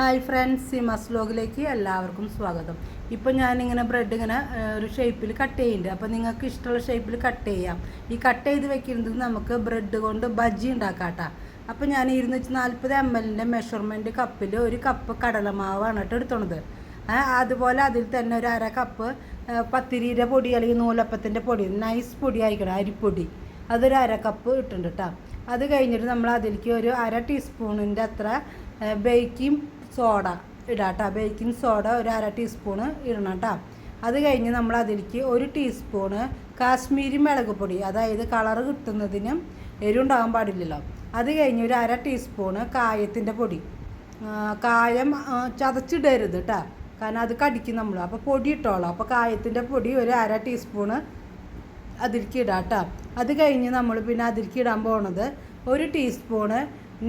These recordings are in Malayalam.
ഹായ് ഫ്രണ്ട്സ് സിമസ് ലോഗിലേക്ക് എല്ലാവർക്കും സ്വാഗതം. ഇപ്പോൾ ഞാനിങ്ങനെ ബ്രെഡ് ഇങ്ങനെ ഒരു ഷേപ്പിൽ കട്ട് ചെയ്യുന്നുണ്ട് അപ്പോൾ നിങ്ങൾക്ക് ഇഷ്ടമുള്ള ഷേപ്പിൽ കട്ട് ചെയ്യാം. ഈ കട്ട് ചെയ്ത് വെക്കുന്നത് നമുക്ക് ബ്രെഡ് കൊണ്ട് ബജ്ജി ഉണ്ടാക്കാം കേട്ടോ അപ്പോൾ ഞാൻ ഇരുന്നൂറ്റി നാൽപ്പത് എം എല്ലിന്റെ മെഷർമെന്റ് കപ്പിൽ ഒരു കപ്പ് കടലമാവാണ് കേട്ടോ എടുത്തണത് അതുപോലെ അതിൽ തന്നെ ഒരു അര കപ്പ് പത്തിരിയുടെ പൊടി അല്ലെങ്കിൽ നൂലപ്പത്തിന്റെ പൊടി നൈസ് പൊടി ആയിക്കണം അരിപ്പൊടി. അതൊരു അര കപ്പ് ഇട്ടുണ്ട് കേട്ടോ അത് കഴിഞ്ഞിട്ട് നമ്മൾ അതിലേക്ക് ഒരു അര ടീസ്പൂണിന്റെ അത്ര ബേക്കിംഗ് സോഡ ഇടാട്ടോ. ബേക്കിംഗ് സോഡ ഒരു അര ടീസ്പൂണ് ഇടണം കേട്ടോ. അത് കഴിഞ്ഞ് നമ്മൾ അതിലേക്ക് ഒരു ടീസ്പൂണ് കാശ്മീരി മുളക് പൊടി അതായത് കളറ് കിട്ടുന്നതിനും എരിവുണ്ടാകാൻ പാടില്ലല്ലോ. അത് കഴിഞ്ഞ് ഒരു അര ടീസ്പൂണ് കായത്തിന്റെ പൊടി. കായം ചതച്ചിടരുത് കേട്ടോ. കാരണം അത് കടിക്കും നമ്മൾ. അപ്പോൾ പൊടി ഇട്ടോളാം. അപ്പോൾ കായത്തിന്റെ പൊടി ഒരു അര ടീസ്പൂണ് അതിലേക്ക് ഇടാം കേട്ടോ. അത് കഴിഞ്ഞ് നമ്മൾ പിന്നെ അതിലേക്ക് ഇടാൻ പോണത് ഒരു ടീസ്പൂണ്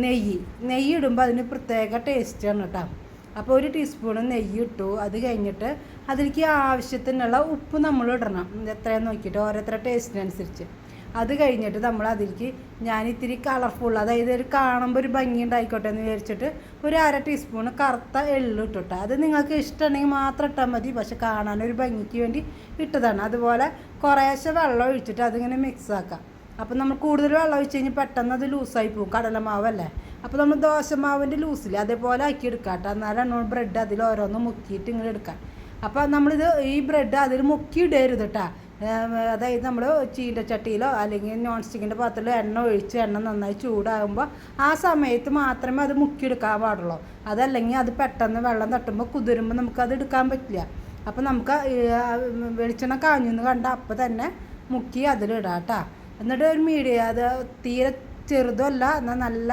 നെയ്യ്. നെയ്യ് ഇടുമ്പോൾ അതിന് പ്രത്യേക ടേസ്റ്റാണ് കേട്ടോ അപ്പോൾ ഒരു ടീസ്പൂണ് നെയ്യ് ഇട്ടു. അത് കഴിഞ്ഞിട്ട് അതിലേക്ക് ആവശ്യത്തിനുള്ള ഉപ്പ് നമ്മൾ ഇടണം. എത്രയാന്ന് നോക്കിയിട്ട് ഓരോരുത്തരുടെ ടേസ്റ്റിനനുസരിച്ച് അത് കഴിഞ്ഞിട്ട് നമ്മൾ അതിലേക്ക് ഞാൻ ഇത്തിരി കളർഫുൾ അതായത് ഒരു കാണുമ്പോൾ ഒരു ഭംഗി ഉണ്ടായിക്കോട്ടെ എന്ന് വിചാരിച്ചിട്ട് ഒരു അര ടീസ്പൂണ് കറുത്ത എള്ളു ഇട്ടിട്ട അത് നിങ്ങൾക്ക് ഇഷ്ടമുണ്ടെങ്കിൽ മാത്രം ഇട്ടാൽ മതി. പക്ഷെ കാണാനൊരു ഭംഗിക്ക് വേണ്ടി ഇട്ടതാണ്. അതുപോലെ കുറേശ്ശെ വെള്ളം ഒഴിച്ചിട്ട് അതിങ്ങനെ മിക്സ് ആക്കാം. അപ്പം നമ്മൾ കൂടുതൽ വെള്ളം ഒഴിച്ച് കഴിഞ്ഞാൽ പെട്ടെന്ന് അത് ലൂസായി പോകും കടലമാവല്ലേ? അപ്പോൾ നമ്മൾ ദോശമാവിന്റെ ലൂസിൽ അതേപോലെ ആക്കി എടുക്കാം കേട്ടോ എന്നാലാണ് ബ്രെഡ് അതിൽ ഓരോന്ന് മുക്കിയിട്ട് ഇങ്ങനെ എടുക്കാം. അപ്പോൾ നമ്മളിത് ഈ ബ്രെഡ് അതിൽ മുക്കി ഇടരുത് കേട്ടോ അതായത് നമ്മൾ ചീലച്ചട്ടിയിലോ അല്ലെങ്കിൽ നോൺ സ്റ്റിക്കിന്റെ പാത്രത്തിലോ എണ്ണ ഒഴിച്ച് എണ്ണ നന്നായി ചൂടാകുമ്പോൾ ആ സമയത്ത് മാത്രമേ അത് മുക്കിയെടുക്കാൻ പാടുള്ളൂ. അതല്ലെങ്കിൽ അത് പെട്ടെന്ന് വെള്ളം തട്ടുമ്പോൾ കുതിരുമ്പോൾ അത് എടുക്കാൻ പറ്റില്ല. അപ്പോൾ നമുക്ക് വെളിച്ചെണ്ണ കാഞ്ഞു കണ്ട അപ്പോൾ തന്നെ മുക്കി അതിലിടാം കേട്ടോ എന്നിട്ട് ഒരു മീഡിയം അത് തീരെ ചെറുതല്ല എന്നാൽ നല്ല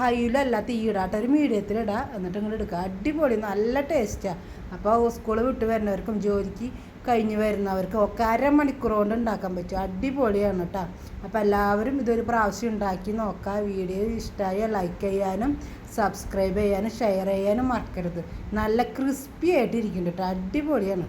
ഹൈയിലല്ല തീ ഇടാട്ടോ ഒരു മീഡിയത്തിലിടുക എന്നിട്ട് ഇങ്ങോട്ട് എടുക്കുക അടിപൊളി നല്ല ടേസ്റ്റാണ് അപ്പോൾ സ്കൂൾ വിട്ട് വരുന്നവർക്കും ജോലിക്ക് കഴിഞ്ഞ് വരുന്നവർക്കും ഒക്കെ അരമണിക്കൂർ കൊണ്ട് ഉണ്ടാക്കാൻ പറ്റും. അടിപൊളിയാണ് കേട്ടോ അപ്പോൾ എല്ലാവരും ഇതൊരു പ്രാവശ്യം ഉണ്ടാക്കി നോക്കുക വീഡിയോ ഇഷ്ടമായ ലൈക്ക് ചെയ്യാനും സബ്സ്ക്രൈബ് ചെയ്യാനും ഷെയർ ചെയ്യാനും മറക്കരുത്. നല്ല ക്രിസ്പി ആയിട്ട് ഇരിക്കുന്നുണ്ട് കേട്ടോ അടിപൊളിയാണ്.